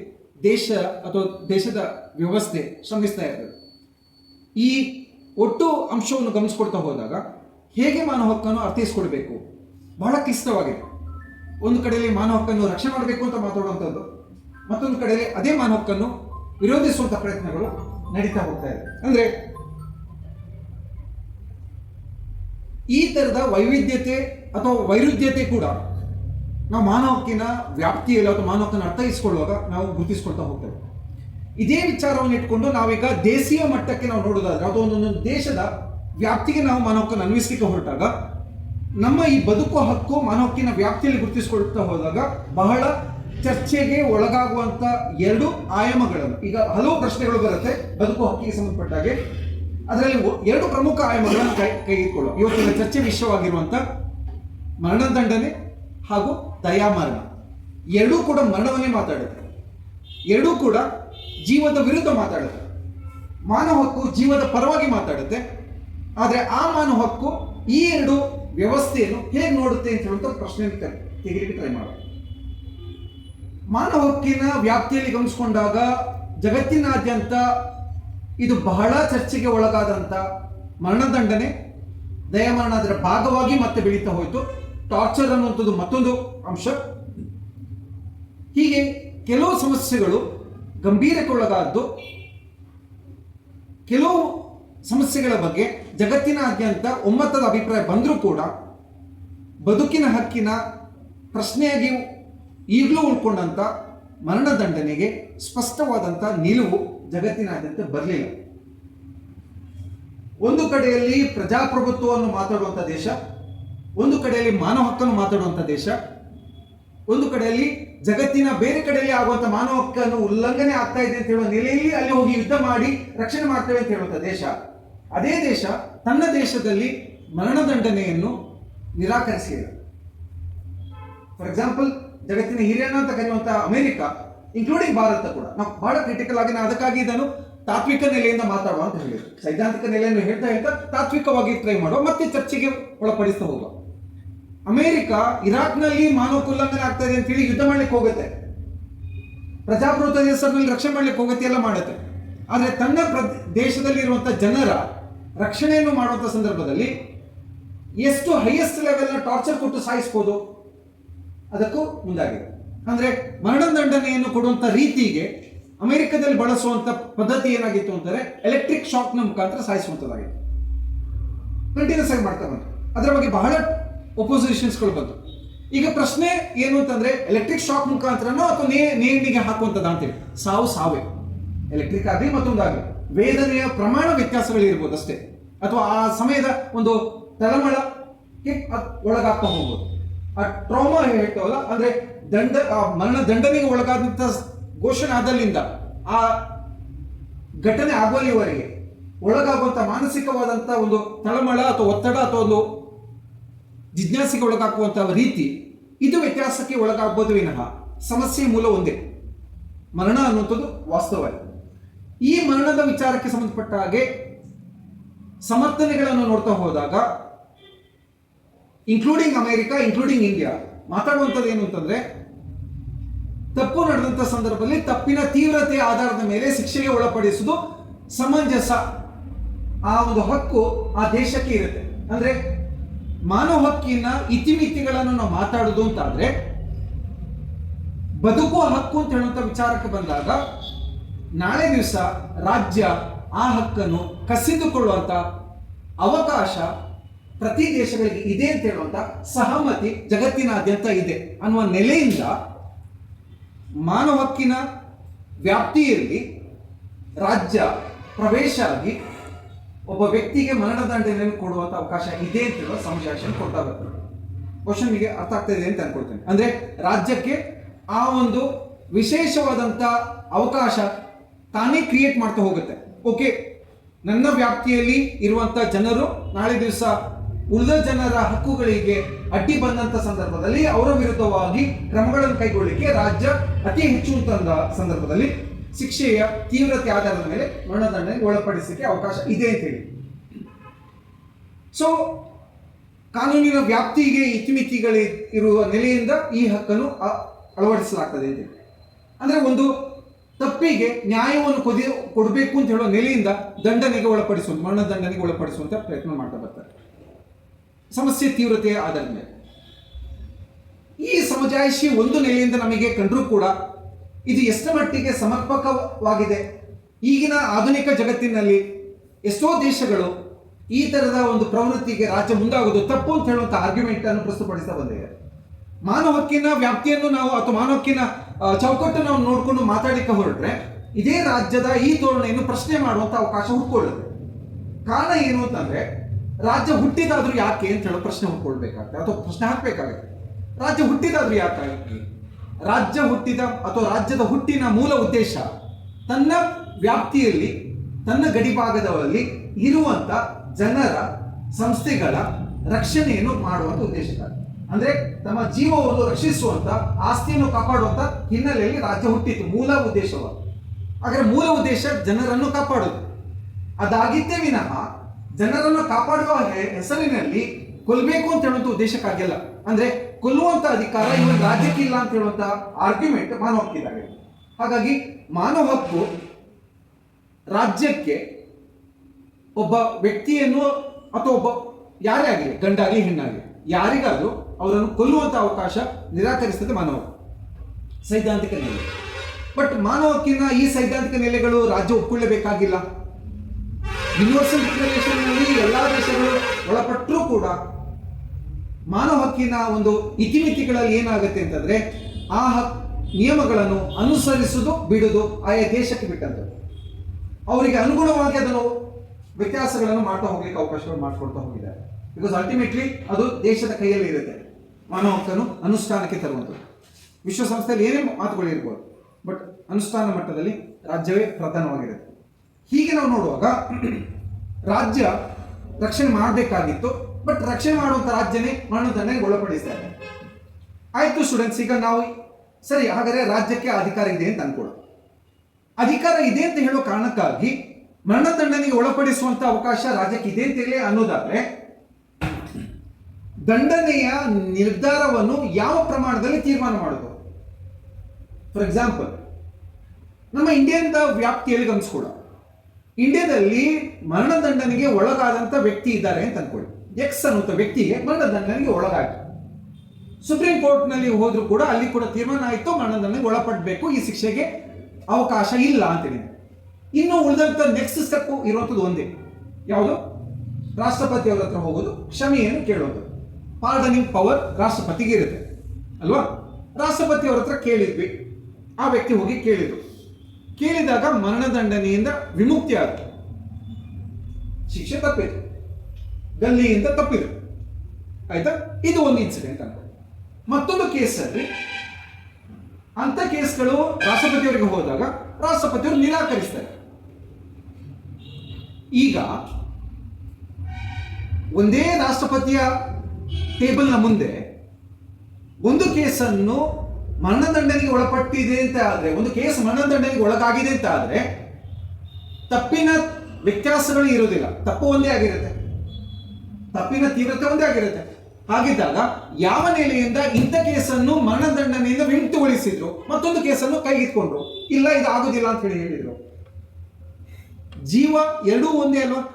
Speaker 1: ದೇಶ ಅಥವಾ ದೇಶದ ವ್ಯವಸ್ಥೆ ಶ್ರಮಿಸ್ತಾ ಇರ್ತದೆ. ಈ ಒಟ್ಟು ಅಂಶವನ್ನು ಗಮನಿಸ್ಕೊಳ್ತಾ ಹೋದಾಗ ಹೇಗೆ ಮಾನವ ಹಕ್ಕನ್ನು ಅರ್ಥೈಸ್ಕೊಳ್ಬೇಕು? ಬಹಳ ಕ್ಲಿಷ್ಟವಾಗಿದೆ. ಒಂದು ಕಡೆಯಲ್ಲಿ ಮಾನವ ಹಕ್ಕನ್ನು ರಕ್ಷಣೆ ಮಾಡಬೇಕು ಅಂತ ಮಾತಾಡುವಂಥದ್ದು ಮತ್ತೊಂದು ಕಡೆಯಲ್ಲಿ ಅದೇ ಮಾನವಕ್ಕನ್ನು ವಿರೋಧಿಸುವಂಥ ಪ್ರಯತ್ನಗಳು ನಡೀತಾ ಹೋಗ್ತಾ ಇದೆ. ಅಂದ್ರೆ ಈ ತರದ ವೈವಿಧ್ಯತೆ ಅಥವಾ ವೈರುಧ್ಯತೆ ಕೂಡ ನಾವು ಮಾನವಕ್ಕಿನ ವ್ಯಾಪ್ತಿಯಲ್ಲಿ ಅಥವಾ ಮಾನವಕ್ಕನ್ನು ಅರ್ಥೈಸಿಕೊಳ್ಳುವಾಗ ನಾವು ಗುರುತಿಸ್ಕೊಳ್ತಾ ಹೋಗ್ತೇವೆ. ಇದೇ ವಿಚಾರವನ್ನು ಇಟ್ಕೊಂಡು ನಾವೀಗ ದೇಶೀಯ ಮಟ್ಟಕ್ಕೆ ನಾವು ನೋಡೋದಾದ್ರೆ ಅದು ಒಂದೊಂದು ದೇಶದ ವ್ಯಾಪ್ತಿಗೆ ನಾವು ಮಾನವಕ್ಕನ್ನು ಅನ್ವಯಿಸಲಿಕ್ಕೆ ಹೊರಟಾಗ ನಮ್ಮ ಈ ಬದುಕುವ ಹಕ್ಕು ಮಾನವಕ್ಕಿನ ವ್ಯಾಪ್ತಿಯಲ್ಲಿ ಗುರುತಿಸಿಕೊಳ್ತಾ ಹೋದಾಗ ಬಹಳ ಚರ್ಚೆಗೆ ಒಳಗಾಗುವಂತ ಎರಡು ಆಯಾಮಗಳನ್ನು. ಈಗ ಹಲವು ಪ್ರಶ್ನೆಗಳು ಬರುತ್ತೆ. ಬದುಕು ಹಕ್ಕಿಗೆ ಸಂಬಂಧಪಟ್ಟಾಗೆ ಅದರಲ್ಲಿ ಎರಡು ಪ್ರಮುಖ ಆಯಾಮಗಳನ್ನು ಕೈ ಕೈಗೆತ್ತಿಕೊಳ್ಳುವ ಇವತ್ತಿನ ಚರ್ಚೆ ವಿಷಯವಾಗಿರುವಂತ ಮರಣದಂಡನೆ ಹಾಗೂ ದಯಾಮರಣ. ಎರಡೂ ಕೂಡ ಮರಣವನ್ನೇ ಮಾತಾಡುತ್ತೆ. ಎರಡೂ ಕೂಡ ಜೀವದ ವಿರುದ್ಧ ಮಾತಾಡುತ್ತೆ. ಮಾನವ ಹಕ್ಕು ಜೀವದ ಪರವಾಗಿ ಮಾತಾಡುತ್ತೆ. ಆದರೆ ಆ ಮಾನವ ಹಕ್ಕು ಈ ಎರಡು ವ್ಯವಸ್ಥೆಯನ್ನು ಹೇಗೆ ನೋಡುತ್ತೆ ಅಂತ ಹೇಳುವಂಥ ಪ್ರಶ್ನೆಯನ್ನು ತೆಗೆದಿಟ್ಟು ಟ್ರೈ ಮಾಡೋದು ಮಾನವ ಹಕ್ಕಿನ ವ್ಯಾಪ್ತಿಯಲ್ಲಿ ಗಮನಿಸಿಕೊಂಡಾಗ ಜಗತ್ತಿನಾದ್ಯಂತ ಇದು ಬಹಳ ಚರ್ಚೆಗೆ ಒಳಗಾದಂಥ ಮರಣದಂಡನೆ ದಯಮರಣ ಅದರ ಭಾಗವಾಗಿ ಮತ್ತೆ ಬೆಳೀತಾ ಹೋಯಿತು. ಟಾರ್ಚರ್ ಅನ್ನುವಂಥದ್ದು ಮತ್ತೊಂದು ಅಂಶ. ಹೀಗೆ ಕೆಲವು ಸಮಸ್ಯೆಗಳು ಗಂಭೀರಕ್ಕೊಳಗಾದ್ದು. ಕೆಲವು ಸಮಸ್ಯೆಗಳ ಬಗ್ಗೆ ಜಗತ್ತಿನಾದ್ಯಂತ ಒಮ್ಮತದ ಅಭಿಪ್ರಾಯ ಬಂದರೂ ಕೂಡ ಬದುಕಿನ ಹಕ್ಕಿನ ಪ್ರಶ್ನೆಯಾಗಿ ಈಗಲೂ ಉಳ್ಕೊಂಡಂಥ ಮರಣದಂಡನೆಗೆ ಸ್ಪಷ್ಟವಾದಂಥ ನಿಲುವು ಜಗತ್ತಿನಾದ್ಯಂತ ಬರಲಿಲ್ಲ. ಒಂದು ಕಡೆಯಲ್ಲಿ ಪ್ರಜಾಪ್ರಭುತ್ವವನ್ನು ಮಾತಾಡುವಂಥ ದೇಶ, ಒಂದು ಕಡೆಯಲ್ಲಿ ಮಾನವ ಹಕ್ಕನ್ನು ಮಾತಾಡುವಂಥ ದೇಶ, ಒಂದು ಕಡೆಯಲ್ಲಿ ಜಗತ್ತಿನ ಬೇರೆ ಕಡೆಯಲ್ಲಿ ಆಗುವಂಥ ಮಾನವ ಹಕ್ಕನ್ನು ಉಲ್ಲಂಘನೆ ಆಗ್ತಾ ಇದೆ ಅಂತ ಹೇಳುವ ನೆಲೆಯಲ್ಲಿ ಅಲ್ಲಿ ಹೋಗಿ ಯುದ್ಧ ಮಾಡಿ ರಕ್ಷಣೆ ಮಾಡ್ತೇವೆ ಅಂತ ಹೇಳುವಂಥ ದೇಶ. ಅದೇ ದೇಶ ತನ್ನ ದೇಶದಲ್ಲಿ ಮರಣದಂಡನೆಯನ್ನು ನಿರಾಕರಿಸಿದೆ. ಫಾರ್ ಎಕ್ಸಾಂಪಲ್ ಜಗತ್ತಿನ ಹಿರಿಯಣ್ಣ ಅಂತ ಕರೆಯುವಂಥ ಅಮೆರಿಕ ಇನ್ಕ್ಲೂಡಿಂಗ್ ಭಾರತ ಕೂಡ, ನಾವು ಬಹಳ ಕ್ರಿಟಿಕಲ್ ಆಗಿ ಅದಕ್ಕಾಗಿ ಇದನ್ನು ತಾತ್ವಿಕ ನೆಲೆಯಿಂದ ಮಾತಾಡುವ ಅಂತ ಹೇಳಿದ್ರು. ಸೈದ್ಧಾಂತಿಕ ನೆಲೆಯನ್ನು ಹೇಳ್ತಾ ಹೇಳ್ತಾ ತಾತ್ವಿಕವಾಗಿ ಟ್ರೈ ಮಾಡುವ, ಮತ್ತೆ ಚರ್ಚೆಗೆ ಒಳಪಡಿಸ್ತಾ ಹೋಗುವ. ಅಮೆರಿಕ ಇರಾಕ್ನಲ್ಲಿ ಮಾನವ ಉಲ್ಲಂಘನೆ ಆಗ್ತಾ ಇದೆ ಅಂತ ಹೇಳಿ ಯುದ್ಧ ಮಾಡ್ಲಿಕ್ಕೆ ಹೋಗುತ್ತೆ. ಪ್ರಜಾಪ್ರಭುತ್ವ ಹೆಸರಿನಲ್ಲಿ ರಕ್ಷಣೆ ಮಾಡ್ಲಿಕ್ಕೆ ಹೋಗುತ್ತೆ, ಎಲ್ಲ ಮಾಡುತ್ತೆ. ಆದರೆ ತನ್ನ ಪ್ರ ದೇಶದಲ್ಲಿರುವಂಥ ಜನರ ರಕ್ಷಣೆಯನ್ನು ಮಾಡುವಂಥ ಸಂದರ್ಭದಲ್ಲಿ ಎಷ್ಟು ಹೈಯೆಸ್ಟ್ ಲೆವೆಲ್ನ ಟಾರ್ಚರ್ ಕೊಟ್ಟು ಸಾಯಿಸ್ಬೋದು? ಅದಕ್ಕೂ ಮುಂದಾಗಿದೆ. ಅಂದ್ರೆ ಮರಣದಂಡನೆಯನ್ನು ಕೊಡುವಂತ ರೀತಿಗೆ ಅಮೆರಿಕದಲ್ಲಿ ಬಳಸುವಂತ ಪದ್ಧತಿ ಏನಾಗಿತ್ತು ಅಂದರೆ ಎಲೆಕ್ಟ್ರಿಕ್ ಶಾಕ್ನ ಮುಖಾಂತರ ಸಾಯಿಸುವಂಥದ್ದಾಗಿತ್ತು ಕಂಟಿನ್ಯೂಸ್ ಆಗಿ ಮಾಡ್ತಾ ಬಂತು ಅದರ ಬಗ್ಗೆ ಬಹಳ ಒಪೋಸಿಷನ್ಸ್ಗಳು ಬಂತು ಈಗ ಪ್ರಶ್ನೆ ಏನು ಅಂತಂದ್ರೆ ಎಲೆಕ್ಟ್ರಿಕ್ ಶಾಕ್ ಮುಖಾಂತರನೋ ಅಥವಾ ನೇ, ನೇಣಿಗೆ ಹಾಕುವಂಥದ್ದು ಅಂತೇಳಿ ಸಾವು ಸಾವೇ. ಎಲೆಕ್ಟ್ರಿಕ್ ಆಗಲಿ ಮತ್ತೊಂದಾಗಲಿ ವೇದನೆಯ ಪ್ರಮಾಣ ವ್ಯತ್ಯಾಸಗಳಿರ್ಬೋದು ಅಷ್ಟೇ. ಅಥವಾ ಆ ಸಮಯದ ಒಂದು ತಳಮಳಕ್ಕೆ ಒಳಗಾಗ್ತಾ ಹೋಗ್ಬೋದು. ಆ ಟ್ರಾಮಾ ಹೇಳ್ತೇವಲ್ಲ, ಅಂದ್ರೆ ದಂಡ ಮರಣ ದಂಡನೆಗೆ ಒಳಗಾದಂತ ಘೋಷಣೆ ಆದಲ್ಲಿಂದ ಆ ಘಟನೆ ಆಗೋಲಿವರೆಗೆ ಒಳಗಾಗುವಂತ ಮಾನಸಿಕವಾದಂತ ಒಂದು ತಳಮಳ ಅಥವಾ ಒತ್ತಡ ಅಥವಾ ಒಂದು ಜಿಜ್ಞಾಸೆಗೆ ಒಳಗಾಗುವಂಥ ರೀತಿ ಇದು ವ್ಯತ್ಯಾಸಕ್ಕೆ ಒಳಗಾಗ್ಬೋದು ವಿನಃ ಸಮಸ್ಯೆ ಮೂಲ ಒಂದೇ. ಮರಣ ಅನ್ನುವಂಥದ್ದು ವಾಸ್ತವ ಈ ಮರಣದ ವಿಚಾರಕ್ಕೆ ಸಂಬಂಧಪಟ್ಟ ಹಾಗೆ ಸಮರ್ಥನೆಗಳನ್ನು ನೋಡ್ತಾ ಹೋದಾಗ ಇನ್ಕ್ಲೂಡಿಂಗ್ ಅಮೆರಿಕ ಇನ್ಕ್ಲೂಡಿಂಗ್ ಇಂಡಿಯಾ ಮಾತಾಡುವಂಥದ್ದು ಏನು ಅಂತಂದ್ರೆ, ತಪ್ಪು ನಡೆದಂತ ಸಂದರ್ಭದಲ್ಲಿ ತಪ್ಪಿನ ತೀವ್ರತೆ ಆಧಾರದ ಮೇಲೆ ಶಿಕ್ಷೆಗೆ ಒಳಪಡಿಸುವುದು ಸಮಂಜಸ. ಆ ಒಂದು ಹಕ್ಕು ಆ ದೇಶಕ್ಕೆ ಇರುತ್ತೆ. ಅಂದ್ರೆ ಮಾನವ ಹಕ್ಕಿನ ಇತಿಮಿತಿಗಳನ್ನು ನಾವು ಮಾತಾಡುದು ಅಂತಾದ್ರೆ, ಬದುಕುವ ಹಕ್ಕು ಅಂತ ಹೇಳುವಂತ ವಿಚಾರಕ್ಕೆ ಬಂದಾಗ, ನಾಳೆ ದಿವಸ ರಾಜ್ಯ ಆ ಹಕ್ಕನ್ನು ಕಸಿದುಕೊಳ್ಳುವಂತ ಅವಕಾಶ ಪ್ರತಿ ದೇಶಗಳಿಗೆ ಇದೆ ಅಂತ ಹೇಳುವಂತ ಸಹಮತಿ ಜಗತ್ತಿನಾದ್ಯಂತ ಇದೆ ಅನ್ನುವ ನೆಲೆಯಿಂದ ಮಾನವ ಹಕ್ಕಿನ ವ್ಯಾಪ್ತಿಯಲ್ಲಿ ರಾಜ್ಯ ಪ್ರವೇಶ ಆಗಿ ಒಬ್ಬ ವ್ಯಕ್ತಿಗೆ ಮರಣದಂಡನೆಯನ್ನು ಕೊಡುವಂತ ಅವಕಾಶ ಇದೆ ಅಂತ ಹೇಳುವ ಸಂಶಾಸನ ಕೊಡ್ತಾ ಬರ್ತದೆ ಕ್ವಶನ್ ನಿಮಗೆ ಅರ್ಥ ಆಗ್ತಾ ಇದೆ ಅಂತ ಅನ್ಕೊಳ್ತೇನೆ. ಅಂದ್ರೆ ರಾಜ್ಯಕ್ಕೆ ಆ ಒಂದು ವಿಶೇಷವಾದಂತ ಅವಕಾಶ ತಾನೇ ಕ್ರಿಯೇಟ್ ಮಾಡ್ತಾ ಹೋಗುತ್ತೆ. ಓಕೆ ನನ್ನ ವ್ಯಾಪ್ತಿಯಲ್ಲಿ ಇರುವಂತ ಜನರು ನಾಳೆ ದಿವಸ ಉಳಿದ ಜನರ ಹಕ್ಕುಗಳಿಗೆ ಅಡ್ಡಿ ಬಂದಂತ ಸಂದರ್ಭದಲ್ಲಿ ಅವರ ವಿರುದ್ಧವಾಗಿ ಕ್ರಮಗಳನ್ನು ಕೈಗೊಳ್ಳಿಕ್ಕೆ ರಾಜ್ಯ ಅತಿ ಹೆಚ್ಚು ತಂದ ಸಂದರ್ಭದಲ್ಲಿ ಶಿಕ್ಷೆಯ ತೀವ್ರತೆ ಆಧಾರದ ಮೇಲೆ ಮರಣದಂಡನೆಗೆ ಒಳಪಡಿಸಲಿಕ್ಕೆ ಅವಕಾಶ ಇದೆ ಅಂತ ಹೇಳಿ ಸೊ ಕಾನೂನಿನ ವ್ಯಾಪ್ತಿಗೆ ಇತಿಮಿತಿಗಳು ಇರುವ ನೆಲೆಯಿಂದ ಈ ಹಕ್ಕನ್ನು ಅಳವಡಿಸಲಾಗ್ತದೆ ಅಂತ. ಅಂದ್ರೆ ಒಂದು ತಪ್ಪಿಗೆ ನ್ಯಾಯವನ್ನು ಕೊದಿ, ಕೊಡಬೇಕು ಅಂತ ಹೇಳೋ ನೆಲೆಯಿಂದ ದಂಡನೆಗೆ ಒಳಪಡಿಸುವಂತ, ಮರಣದಂಡನೆಗೆ ಒಳಪಡಿಸುವಂತ ಪ್ರಯತ್ನ ಮಾಡ್ತಾ ಬರ್ತಾರೆ ಸಮಸ್ಯೆ ತೀವ್ರತೆ ಆಧಾರದ ಮೇಲೆ. ಈ ಸಮಜಾಯಿಷಿ ಒಂದು ನೆಲೆಯಿಂದ ನಮಗೆ ಕಂಡರೂ ಕೂಡ ಇದು ಎಷ್ಟು ಮಟ್ಟಿಗೆ ಸಮರ್ಪಕವಾಗಿದೆ. ಈಗಿನ ಆಧುನಿಕ ಜಗತ್ತಿನಲ್ಲಿ ಎಷ್ಟೋ ದೇಶಗಳು ಈ ತರದ ಒಂದು ಪ್ರವೃತ್ತಿಗೆ ರಾಜ್ಯ ಮುಂದಾಗೋದು ತಪ್ಪು ಅಂತ ಹೇಳುವಂತ ಆರ್ಗ್ಯುಮೆಂಟ್ ಅನ್ನು ಪ್ರಸ್ತುತಪಡಿಸ್ತಾ ಬಂದಿದೆ. ಮಾನವ ಹಕ್ಕಿನ ವ್ಯಾಪ್ತಿಯನ್ನು ನಾವು ಅಥವಾ ಮಾನವ ಹಕ್ಕಿನ ಚೌಕಟ್ಟನ್ನು ನಾವು ನೋಡಿಕೊಂಡು ಮಾತಾಡಲಿಕ್ಕೆ ಹೊರಟ್ರೆ ಇದೇ ರಾಜ್ಯದ ಈ ಧೋರಣೆಯನ್ನು ಪ್ರಶ್ನೆ ಮಾಡುವಂತ ಅವಕಾಶ ಹುಡ್ಕೊಳ್ಳುತ್ತೆ. ಕಾರಣ ಏನು ಅಂತಂದ್ರೆ ರಾಜ್ಯ ಹುಟ್ಟಿದಾದ್ರೂ ಯಾಕೆ ಅಂತ ಹೇಳೋ ಪ್ರಶ್ನೆ ಹುಟ್ಕೊಳ್ಬೇಕಾಗ್ತದೆ ಅಥವಾ ಪ್ರಶ್ನೆ ಹಾಕ್ಬೇಕಾಗುತ್ತೆ. ರಾಜ್ಯ ಹುಟ್ಟಿದಾದ್ರೂ ಯಾಕೆ? ರಾಜ್ಯ ಹುಟ್ಟಿದ ಅಥವಾ ರಾಜ್ಯದ ಹುಟ್ಟಿನ ಮೂಲ ಉದ್ದೇಶ ತನ್ನ ವ್ಯಾಪ್ತಿಯಲ್ಲಿ, ತನ್ನ ಗಡಿಭಾಗದಲ್ಲಿ ಇರುವಂತ ಜನರ ಸಂಸ್ಥೆಗಳ ರಕ್ಷಣೆಯನ್ನು ಮಾಡುವಂತ ಉದ್ದೇಶಕ್ಕಾಗಿ ಅಂದ್ರೆ ತಮ್ಮ ಜೀವವನ್ನು ರಕ್ಷಿಸುವಂತ, ಆಸ್ತಿಯನ್ನು ಕಾಪಾಡುವಂತ ಹಿನ್ನೆಲೆಯಲ್ಲಿ ರಾಜ್ಯ ಹುಟ್ಟಿತು, ಮೂಲ ಉದ್ದೇಶವಾಗಿ ಆದರೆ ಮೂಲ ಉದ್ದೇಶ ಜನರನ್ನು ಕಾಪಾಡೋದು ಅದಾಗಿದ್ದೇ ವಿನಃ ಜನರನ್ನು ಕಾಪಾಡುವ ಹೆಸರಿನಲ್ಲಿ ಕೊಲ್ಲಬೇಕು ಅಂತ ಹೇಳುವಂತ ಉದ್ದೇಶಕ್ಕಾಗಿಲ್ಲ. ಅಂದ್ರೆ ಕೊಲ್ಲುವಂತ ಅಧಿಕಾರ ಇವರ ರಾಜ್ಯಕ್ಕೆ ಇಲ್ಲ ಅಂತ ಹೇಳುವಂತ ಆರ್ಗ್ಯುಮೆಂಟ್ ಮಾನವ ಹಕ್ಕಿದ್ದಾರೆ ಹಾಗಾಗಿ ಮಾನವ ಹಕ್ಕು ರಾಜ್ಯಕ್ಕೆ ಒಬ್ಬ ವ್ಯಕ್ತಿಯನ್ನು ಅಥವಾ ಒಬ್ಬ ಯಾರೇ ಆಗಲಿ ಗಂಡಾಗಲಿ ಹೆಣ್ಣಾಗಲಿ ಯಾರಿಗಾದರೂ ಅವರನ್ನು ಕೊಲ್ಲುವಂತ ಅವಕಾಶ ನಿರಾಕರಿಸ್ತದೆ ಮಾನವ ಸೈದ್ಧಾಂತಿಕ ನೆಲೆ. ಬಟ್ ಮಾನವ ಈ ಸೈದ್ಧಾಂತಿಕ ನೆಲೆಗಳು ರಾಜ್ಯ ಒಪ್ಕೊಳ್ಳೇಬೇಕಾಗಿಲ್ಲ ಯೂನಿವರ್ಸಲ್ ಡಿಕ್ಲರೇಷನ್ ಎಲ್ಲ ಎಲ್ಲಾ ದೇಶಗಳು ಒಳಪಟ್ಟರೂ ಕೂಡ ಮಾನವ ಹಕ್ಕಿನ ಒಂದು ಇತಿಮಿತಿಗಳಲ್ಲಿ ಏನಾಗುತ್ತೆ ಅಂತಂದ್ರೆ ಆ ಹಕ್ ನಿಯಮಗಳನ್ನು ಅನುಸರಿಸುವುದು ಬಿಡುವುದು ಆಯಾ ದೇಶಕ್ಕೆ ಬಿಟ್ಟಂತ ಅವರಿಗೆ ಅನುಗುಣವಾಗಿ ಅದನ್ನು ವ್ಯತ್ಯಾಸಗಳನ್ನು ಮಾಡ್ತಾ ಹೋಗ್ಲಿಕ್ಕೆ ಅವಕಾಶಗಳು ಮಾಡ್ಕೊಳ್ತಾ ಹೋಗಿದ್ದಾರೆ ಬಿಕಾಸ್ ಅಲ್ಟಿಮೇಟ್ಲಿ ಅದು ದೇಶದ ಕೈಯಲ್ಲಿ ಇರುತ್ತೆ. ಮಾನವ ಹಕ್ಕನ್ನು ಅನುಷ್ಠಾನಕ್ಕೆ ತರುವಂಥದ್ದು. ವಿಶ್ವಸಂಸ್ಥೆಯಲ್ಲಿ ಏನೇ ಮಾತುಗಳಿರ್ಬೋದು ಬಟ್ ಅನುಷ್ಠಾನ ಮಟ್ಟದಲ್ಲಿ ರಾಜ್ಯವೇ ಪ್ರಧಾನವಾಗಿರುತ್ತೆ. ಹೀಗೆ ನಾವು ನೋಡುವಾಗ ರಾಜ್ಯ ರಕ್ಷಣೆ ಮಾಡಬೇಕಾಗಿತ್ತು ಬಟ್ ರಕ್ಷಣೆ ಮಾಡುವಂಥ ರಾಜ್ಯನೇ ಮರಣದಂಡನೆಗೆ ಒಳಪಡಿಸ್ತಾರೆ ಆಯ್ತು ಸ್ಟೂಡೆಂಟ್ಸ್ ಈಗ ನಾವು ಸರಿ, ಹಾಗಾದರೆ ರಾಜ್ಯಕ್ಕೆ ಅಧಿಕಾರ ಇದೆ ಅಂತ ಅನ್ಕೊಳ್ಳ ಅಧಿಕಾರ ಇದೆ ಅಂತ ಹೇಳೋ ಕಾರಣಕ್ಕಾಗಿ ಮರಣದಂಡನೆಗೆ ಒಳಪಡಿಸುವಂತ ಅವಕಾಶ ರಾಜ್ಯಕ್ಕೆ ಇದೆ ಅಂತ ಹೇಳಿ ಅನ್ನೋದಾದ್ರೆ, ದಂಡನೆಯ ನಿರ್ಧಾರವನ್ನು ಯಾವ ಪ್ರಮಾಣದಲ್ಲಿ ತೀರ್ಮಾನ ಮಾಡೋದು? ಫಾರ್ ಎಕ್ಸಾಂಪಲ್ ನಮ್ಮ ಇಂಡಿಯನ್ದ ವ್ಯಾಪ್ತಿಯಲ್ಲಿ ಗಮನಿಸ್ಕೊಳ ಇಂಡಿಯಾದಲ್ಲಿ ಮರಣದಂಡನೆಗೆ ಒಳಗಾದಂತ ವ್ಯಕ್ತಿ ಇದ್ದಾರೆ ಅಂತ ಅನ್ಕೊಳ್ಳಿ. ಎಕ್ಸ್ ಅನ್ನುವಂಥ ವ್ಯಕ್ತಿಗೆ ಮರಣದಂಡನೆಗೆ ಒಳಗಾಯಿತು ಸುಪ್ರೀಂ ಕೋರ್ಟ್ನಲ್ಲಿ ಹೋದರೂ ಕೂಡ ಅಲ್ಲಿ ಕೂಡ ತೀರ್ಮಾನ ಆಯಿತು, ಮರಣದಂಡನೆಗೆ ಒಳಪಡಬೇಕು, ಈ ಶಿಕ್ಷೆಗೆ ಅವಕಾಶ ಇಲ್ಲ ಅಂತೇಳಿ ಇನ್ನು ಉಳಿದಂತ ನೆಕ್ಸ್ಟ್ ಸ್ಟೆಪ್ ಇರುವಂಥದ್ದು ಒಂದೇ. ಯಾವುದು? ರಾಷ್ಟ್ರಪತಿ ಅವರ ಹತ್ರ ಹೋಗೋದು, ಕ್ಷಮೆಯನ್ನು ಕೇಳೋದು. ಪಾರ್ಡನಿಂಗ್ ಪವರ್ ರಾಷ್ಟ್ರಪತಿಗೆ ಇರುತ್ತೆ. ಅಲ್ವಾ? ರಾಷ್ಟ್ರಪತಿ ಅವ್ರ ಹತ್ರ ಕೇಳಿದ್ವಿ. ಆ ವ್ಯಕ್ತಿ ಹೋಗಿ ಕೇಳಿದ್ರು. ಕೇಳಿದಾಗ ಮರಣದಂಡನೆಯಿಂದ ವಿಮುಕ್ತಿ ಆಗುತ್ತೆ ಶಿಕ್ಷೆ ತಪ್ಪಿತು ಗಲ್ಲಿಯಿಂದ ತಪ್ಪಿದೆ. ಆಯ್ತಾ? ಇದು ಒಂದು ಇನ್ಸಿಡೆಂಟ್ ಅಂತ ಮತ್ತೊಂದು ಕೇಸಲ್ಲಿ ಅಂತ ಕೇಸ್ಗಳು ರಾಷ್ಟ್ರಪತಿಯವರಿಗೆ ಹೋದಾಗ ರಾಷ್ಟ್ರಪತಿಯವರು ನಿರಾಕರಿಸ್ತಾರೆ. ಈಗ ಒಂದೇ ರಾಷ್ಟ್ರಪತಿಯ ಟೇಬಲ್ನ ಮುಂದೆ ಒಂದು ಕೇಸನ್ನು ಮರಣದಂಡನೆಗೆ ಒಳಪಟ್ಟಿದೆ ಅಂತ ಆದರೆ, ಒಂದು ಕೇಸ್ ಮರಣದಂಡನೆಗೆ ಒಳಗಾಗಿದೆ ಅಂತ ಆದ್ರೆ, ತಪ್ಪಿನ ವ್ಯತ್ಯಾಸಗಳು ಇರುವುದಿಲ್ಲ. ತಪ್ಪು ಒಂದೇ ಆಗಿರುತ್ತೆ. ತಪ್ಪಿನ ತೀವ್ರತೆ ಒಂದೇ ಆಗಿರುತ್ತೆ. ಹಾಗಿದ್ದಾಗ ಯಾವ ನೆಲೆಯಿಂದ ಇಂಥ ಕೇಸನ್ನು ಮರಣದಂಡನೆಯಿಂದ ವಿಮುಕ್ತಗೊಳಿಸಿದ್ರು ಮತ್ತೊಂದು ಕೇಸನ್ನು ಕೈಗೆತ್ಕೊಂಡ್ರು ಇಲ್ಲ ಇದು ಆಗುದಿಲ್ಲ ಅಂತ ಹೇಳಿ ಹೇಳಿದ್ರು. ಜೀವ ಎರಡೂ ಒಂದೇ ಅಲ್ವಾ?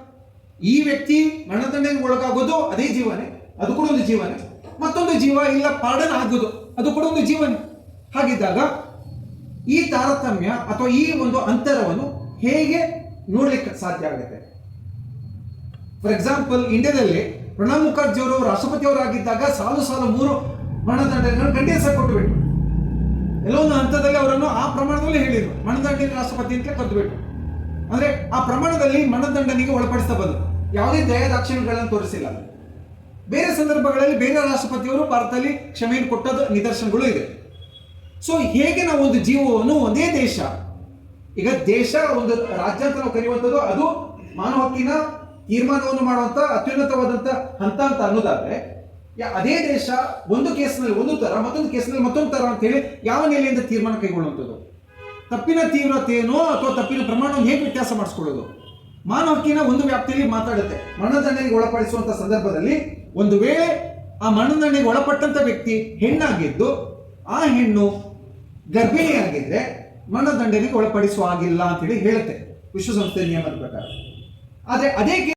Speaker 1: ಈ ವ್ಯಕ್ತಿ ಮರಣದಂಡನೆಗೆ ಒಳಗಾಗೋದು ಅದೇ ಜೀವನೇ, ಅದು ಕೂಡ ಒಂದು ಜೀವನೇ. ಮತ್ತೊಂದು ಜೀವ ಇಲ್ಲ, ಪಾಡನ್ ಆಗೋದು ಅದು ಕೂಡ ಒಂದು ಜೀವನೇ. ಹಾಗಿದ್ದಾಗ ಈ ತಾರತಮ್ಯ ಅಥವಾ ಈ ಒಂದು ಅಂತರವನ್ನು ಹೇಗೆ ನೋಡಲಿಕ್ಕೆ ಸಾಧ್ಯ ಆಗುತ್ತೆ? ಫಾರ್ ಎಕ್ಸಾಂಪಲ್ ಇಂಡಿಯಾದಲ್ಲಿ ಪ್ರಣಬ್ ಮುಖರ್ಜಿ ಅವರು ರಾಷ್ಟ್ರಪತಿ ಸಾಲು ಸಾಲು ಮೂರು ಮರಣದಂಡನೆಗಳನ್ನು ಖಂಡಿತ ಕೊಟ್ಟುಬಿಟ್ರು. ಎಲ್ಲೋ ಒಂದು ಹಂತದಲ್ಲಿ ಅವರನ್ನು ಆ ಪ್ರಮಾಣದಲ್ಲಿ ಹೇಳಿದರು. ಮರಣದಂಡನೆ ರಾಷ್ಟ್ರಪತಿ ಅಂತ ಕರೆದುಬಿಟ್ರು ಅಂದ್ರೆ ಆ ಪ್ರಮಾಣದಲ್ಲಿ ಮರಣದಂಡನೆಗೆ ಒಳಪಡಿಸ್ತಾ ಬಂದರು. ಯಾವುದೇ ದಯಾದಾಕ್ಷಿಣ್ಯಗಳನ್ನು ತೋರಿಸಿಲ್ಲ ಬೇರೆ ಸಂದರ್ಭಗಳಲ್ಲಿ ಬೇರೆ ರಾಷ್ಟ್ರಪತಿಯವರು ಭಾರತದಲ್ಲಿ ಕ್ಷಮೆಯನ್ನು ಕೊಟ್ಟದ ನಿದರ್ಶನಗಳು ಇದೆ. ಸೊ ಹೇಗೆ ನಾವು ಒಂದು ಜೀವವನ್ನು ಒಂದೇ ದೇಶ, ಈಗ ದೇಶ ಒಂದು ರಾಜ್ಯ ಅಂತ ನಾವು ಕರೆಯುವಂಥದ್ದು, ಅದು ಮಾನವ ಹಕ್ಕಿನ ತೀರ್ಮಾನವನ್ನು ಮಾಡುವಂತ ಅತ್ಯುನ್ನತವಾದಂತ ಹಂತ ಅಂತ ಅನ್ನೋದಾದ್ರೆ ಅದೇ ದೇಶ ಒಂದು ಕೇಸ್ನಲ್ಲಿ ಒಂದು ತರ ಮತ್ತೊಂದು ಕೇಸ್ನಲ್ಲಿ ಮತ್ತೊಂದು ತರ ಅಂತ ಹೇಳಿ ಯಾವ ನೆಲೆಯಿಂದ ತೀರ್ಮಾನ ಕೈಗೊಳ್ಳುವಂಥದ್ದು? ತಪ್ಪಿನ ತೀವ್ರತೆಯೇನೋ ಅಥವಾ ತಪ್ಪಿನ ಪ್ರಮಾಣವನ್ನು ಹೇಗೆ ವ್ಯತ್ಯಾಸ ಮಾಡಿಸ್ಕೊಳ್ಳೋದು? ಮಾನವ ಹಕ್ಕಿನ ಒಂದು ವ್ಯಾಪ್ತಿಯಲ್ಲಿ ಮಾತಾಡುತ್ತೆ. ಮರಣದಂಡನೆಗೆ ಒಳಪಡಿಸುವಂತ ಸಂದರ್ಭದಲ್ಲಿ ಒಂದು ವೇಳೆ ಆ ಮರಣದಂಡನೆಗೆ ಒಳಪಟ್ಟಂತ ವ್ಯಕ್ತಿ ಹೆಣ್ಣಾಗಿದ್ದು, ಆ ಹೆಣ್ಣು ಗರ್ಭಿಣಿಯಾಗಿದ್ರೆ ಮರಣದಂಡನೆಗೆ ಒಳಪಡಿಸುವ ಆಗಿಲ್ಲ ಅಂತ ಹೇಳಿ ಹೇಳುತ್ತೆ. ವಿಶ್ವಸಂಸ್ಥೆ ನಿಯಮದ ಪ್ರಕಾರ. ಆದರೆ ಅದೇ